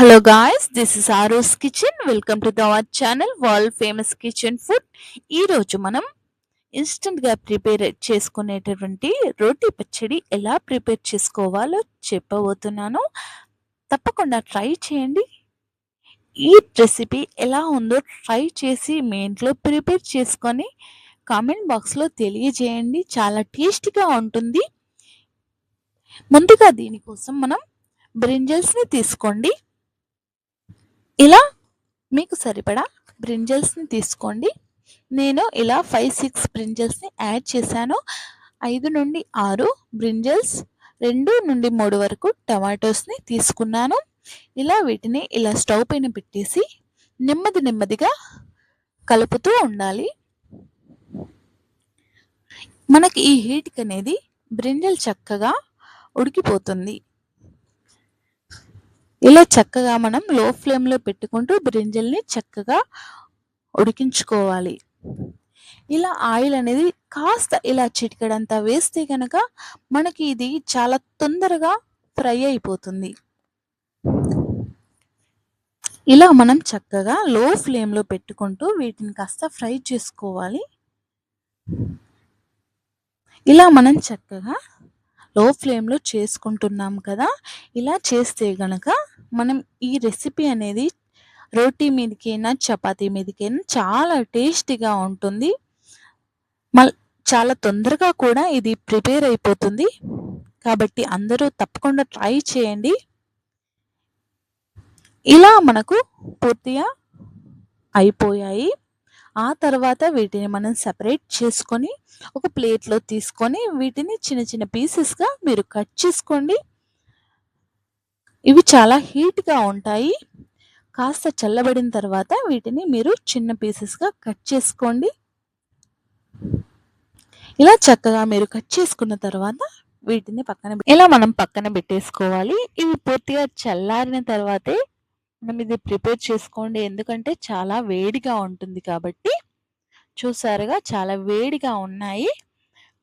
Hello guys this is Aaro's kitchen welcome to our channel world famous kitchen food ఈరోజు మనం ఇన్స్టెంట్గా prepare చేసుకునేటటువంటి రోటీ పచ్చడి ఎలా ప్రిపేర్ చేసుకోవాలో చెప్పబోతున్నాను. తప్పకుండా ట్రై చేయండి. ఈ రెసిపీ ఎలా ఉందో ట్రై చేసి మీ ఇంట్లో ప్రిపేర్ చేసుకొని కామెంట్ బాక్స్లో తెలియజేయండి. చాలా టేస్టీగా ఉంటుంది. ముందుగా దీనికోసం మనం బ్రింజల్స్ని తీసుకోండి. ఇలా మీకు సరిపడా బ్రింజల్స్ని తీసుకోండి. నేను ఇలా ఫైవ్ సిక్స్ బ్రింజల్స్ని యాడ్ చేశాను. ఐదు నుండి ఆరు బ్రింజల్స్ రెండు నుండి మూడు వరకు టమాటోస్ని తీసుకున్నాను. ఇలా వీటిని ఇలా స్టవ్ పైన పెట్టేసి నెమ్మది నెమ్మదిగా కలుపుతూ ఉండాలి. మనకి ఈ హీట్కి అనేది బ్రింజల్ చక్కగా ఉడికిపోతుంది. ఇలా చక్కగా మనం లో ఫ్లేమ్లో పెట్టుకుంటూ బ్రింజల్ని చక్కగా ఉడికించుకోవాలి. ఇలా ఆయిల్ అనేది కాస్త ఇలా చిటికడంతా వేస్తే కనుక మనకి ఇది చాలా తొందరగా ఫ్రై అయిపోతుంది. ఇలా మనం చక్కగా లో ఫ్లేమ్లో పెట్టుకుంటూ వీటిని కాస్త ఫ్రై చేసుకోవాలి. ఇలా మనం చక్కగా లో ఫ్లేమ్లో చేసుకుంటున్నాం కదా? ఇలా చేస్తే గనక మనం ఈ రెసిపీ అనేది రోటీ మీదకైనా చపాతీ మీదకైనా చాలా టేస్టీగా ఉంటుంది. మల్ చాలా తొందరగా కూడా ఇది ప్రిపేర్ అయిపోతుంది. కాబట్టి అందరూ తప్పకుండా ట్రై చేయండి. ఇలా మనకు పూర్తిగా అయిపోయాయి. ఆ తర్వాత వీటిని మనం సపరేట్ చేసుకొని ఒక ప్లేట్లో తీసుకొని వీటిని చిన్న చిన్న పీసెస్గా మీరు కట్ చేసుకోండి. ఇవి చాలా హీట్గా ఉంటాయి. కాస్త చల్లబడిన తర్వాత వీటిని మీరు చిన్న పీసెస్గా కట్ చేసుకోండి. ఇలా చక్కగా మీరు కట్ చేసుకున్న తర్వాత వీటిని పక్కన ఇలా మనం పక్కన పెట్టేసుకోవాలి. ఇవి పూర్తిగా చల్లారిన తర్వాతే మనం ఇది ప్రిపేర్ చేసుకోండి. ఎందుకంటే చాలా వేడిగా ఉంటుంది కాబట్టి చూసారుగా చాలా వేడిగా ఉన్నాయి.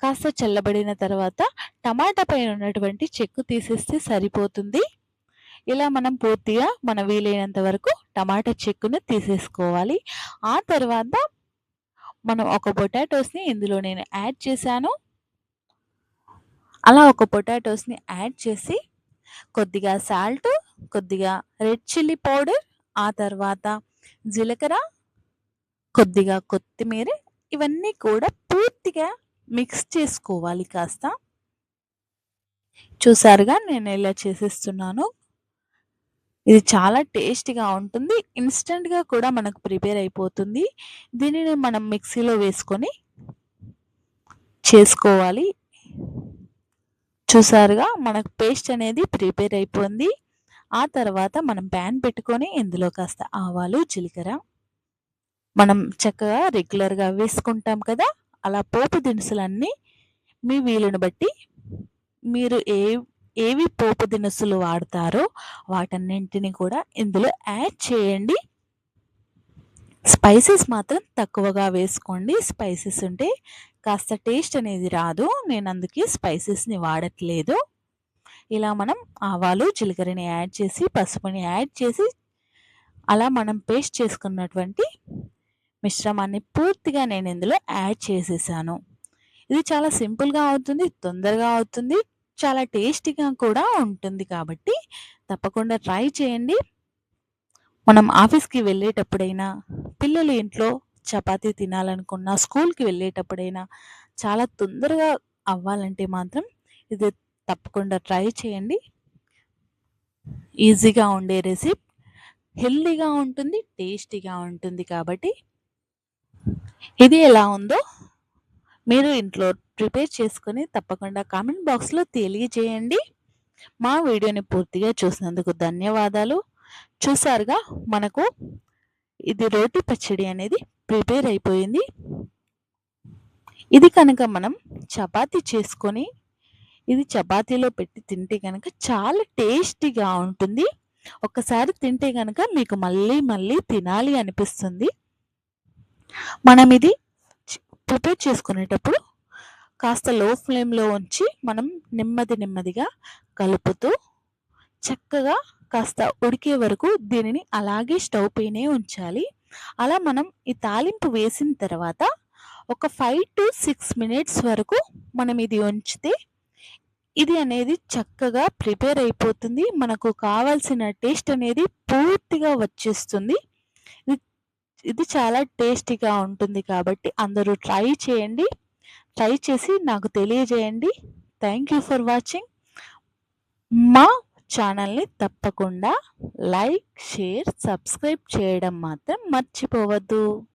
కాస్త చల్లబడిన తర్వాత టమాటా పైన ఉన్నటువంటి చెక్కు తీసేస్తే సరిపోతుంది. ఇలా మనం పూర్తిగా మన వీలైనంత వరకు టమాటా చెక్కును తీసేసుకోవాలి. ఆ తర్వాత మనం ఒక పొటాటోస్ని ఇందులో నేను యాడ్ చేశాను. అలా ఒక పొటాటోస్ని యాడ్ చేసి కొద్దిగా సాల్ట్ కొద్దిగా రెడ్ చిల్లీ పౌడర్ ఆ తర్వాత జీలకర్ర కొద్దిగా కొత్తిమీర ఇవన్నీ కూడా పూర్తిగా మిక్స్ చేసుకోవాలి కాస్త. చూసారుగా నేను ఇలా చేసేస్తున్నాను. ఇది చాలా టేస్టీగా ఉంటుంది. ఇన్స్టెంట్గా కూడా మనకు ప్రిపేర్ అయిపోతుంది. దీనిని మనం మిక్సీలో వేసుకొని చేసుకోవాలి. చూసారుగా మనకు పేస్ట్ అనేది ప్రిపేర్ అయిపోయింది. ఆ తర్వాత మనం ప్యాన్ పెట్టుకొని ఇందులో కాస్త ఆవాలు జీలకర్ర. మనం చక్కగా రెగ్యులర్గా వేసుకుంటాం కదా అలా పోపు దినుసులన్నీ మీ వీలుని బట్టి మీరు ఏ ఏవి పోపు దినుసులు వాడతారో వాటన్నింటిని కూడా ఇందులో యాడ్ చేయండి. స్పైసెస్ మాత్రం తక్కువగా వేసుకోండి. స్పైసెస్ ఉంటే కాస్త టేస్ట్ అనేది రాదు. నేను అందుకే స్పైసెస్ని వాడట్లేదు. ఇలా మనం ఆవాలు జీలకర్రని యాడ్ చేసి పసుపుని యాడ్ చేసి అలా మనం పేస్ట్ చేసుకున్నటువంటి మిశ్రమాన్ని పూర్తిగా నేను ఇందులో యాడ్ చేసేసాను. ఇది చాలా సింపుల్గా అవుతుంది తొందరగా అవుతుంది చాలా టేస్టీగా కూడా ఉంటుంది కాబట్టి తప్పకుండా ట్రై చేయండి. మనం ఆఫీస్కి వెళ్ళేటప్పుడైనా పిల్లలు ఇంట్లో చపాతీ తినాలనుకున్నా స్కూల్కి వెళ్ళేటప్పుడైనా చాలా తొందరగా అవ్వాలంటే మాత్రం ఇది తప్పకుండా ట్రై చేయండి. ఈజీగా ఉండే రెసిపీ హెల్దీగా ఉంటుంది టేస్టీగా ఉంటుంది కాబట్టి. ఇది ఎలా ఉందో మీరు ఇంట్లో ప్రిపేర్ చేసుకొని తప్పకుండా కామెంట్ బాక్స్లో తెలియజేయండి. మా వీడియోని పూర్తిగా చూసినందుకు ధన్యవాదాలు. చూసారుగా మనకు ఇది రోటి పచ్చడి అనేది ప్రిపేర్ అయిపోయింది. ఇది కనుక మనం చపాతీ చేసుకొని ఇది చపాతీలో పెట్టి తింటే కనుక చాలా టేస్టీగా ఉంటుంది. ఒక్కసారి తింటే కనుక మీకు మళ్ళీ మళ్ళీ తినాలి అనిపిస్తుంది. మనం ఇది ప్రిపేర్ చేసుకునేటప్పుడు కాస్త లో ఫ్లేమ్లో ఉంచి మనం నెమ్మది నెమ్మదిగా కలుపుతూ చక్కగా కాస్త ఉడికే వరకు దీనిని అలాగే స్టవ్ పైనే ఉంచాలి. అలా మనం ఈ తాలింపు వేసిన తర్వాత ఒక ఫైవ్ టు సిక్స్ మినిట్స్ వరకు మనం ఇది ఉంచితే ఇది అనేది చక్కగా ప్రిపేర్ అయిపోతుంది. మనకు కావాల్సిన టేస్ట్ అనేది పూర్తిగా వచ్చేస్తుంది. ఇది ఇది చాలా టేస్టీగా ఉంటుంది కాబట్టి అందరూ ట్రై చేయండి. ట్రై చేసి నాకు తెలియజేయండి. థ్యాంక్ యూ ఫర్ వాచింగ్ మా ఛానల్ని తప్పకుండా లైక్ షేర్ సబ్స్క్రైబ్ చేయడం మాత్రం మర్చిపోవద్దు.